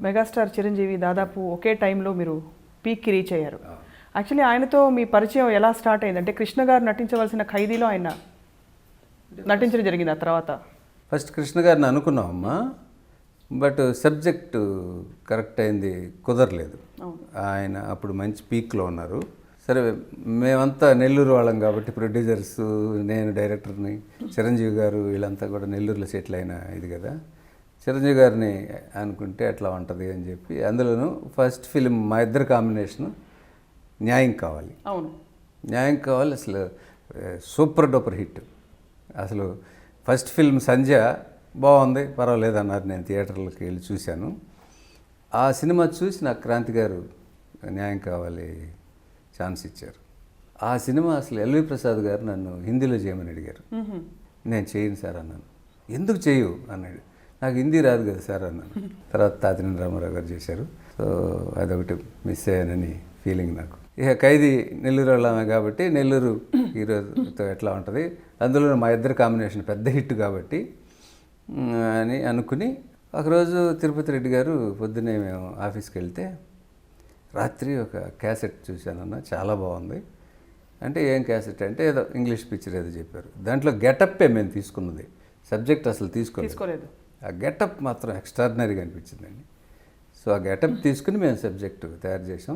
Megastar Chiranjeevi దాదాపు ఒకే టైంలో మీరు పీక్కి రీచ్ అయ్యారు. యాక్చువల్లీ ఆయనతో మీ పరిచయం ఎలా స్టార్ట్ అయింది? అంటే కృష్ణ గారు నటించవలసిన ఖైదీలో ఆయన నటించడం జరిగింది ఆ తర్వాత. ఫస్ట్ కృష్ణ గారిని అనుకున్నామమ్మా బట్ సబ్జెక్టు కరెక్ట్ అయింది కుదరలేదు. ఆయన అప్పుడు మంచి పీక్లో ఉన్నారు. సరే మేమంతా నెల్లూరు వాళ్ళం కాబట్టి ప్రొడ్యూసర్స్ నేను డైరెక్టర్ని చిరంజీవి గారు వీళ్ళంతా కూడా నెల్లూరులో సెటిల్ అయిన ఇది కదా. చిరంజీవి గారిని అనుకుంటే ఎట్లా ఉంటుంది అని చెప్పి అందులోనూ ఫస్ట్ ఫిలిం మా ఇద్దరు కాంబినేషను న్యాయం కావాలి. అవును. న్యాయం కావాలి అసలు సూపర్ డూపర్ హిట్. అసలు ఫస్ట్ ఫిల్మ్ సంధ్య బాగుంది పర్వాలేదు అన్నారు నేను థియేటర్లకు వెళ్ళి చూశాను. ఆ సినిమా చూసి నాకు క్రాంతి గారు న్యాయం కావాలి ఛాన్స్ ఇచ్చారు. ఆ సినిమా అసలు ఎల్వి ప్రసాద్ గారు నన్ను హిందీలో చేయమని అడిగారు. నేను చేయను సార్ అన్నాను. ఎందుకు చేయు అన్నాడు. నాకు హిందీ రాదు కదా సార్ అన్నాను. తర్వాత తాతినేని రామారావు గారు చేశారు. సో అదొకటి మిస్ అయ్యానని ఫీలింగ్ నాకు. ఇక ఖైదీ నెల్లూరు వెళ్ళామే కాబట్టి నెల్లూరు హీరోతో ఎట్లా ఉంటుంది? అందులో మా ఇద్దరు కాంబినేషన్ పెద్ద హిట్ కాబట్టి అని అనుకుని ఒకరోజు తిరుపతి రెడ్డి గారు పొద్దున్నే మేము ఆఫీస్కి వెళ్తే రాత్రి ఒక క్యాసెట్ చూశానన్న చాలా బాగుంది. అంటే ఏం క్యాసెట్ అంటే ఏదో ఇంగ్లీష్ పిక్చర్ ఏదో చెప్పారు. దాంట్లో గెటప్పే మేము తీసుకున్నది. సబ్జెక్ట్ అసలు తీసుకోలేదు. ఆ గెటప్ మాత్రం ఎక్స్ట్రాడినరీగా అనిపించిందండి. సో ఆ గెటప్ తీసుకుని మేము సబ్జెక్టు తయారు చేసాం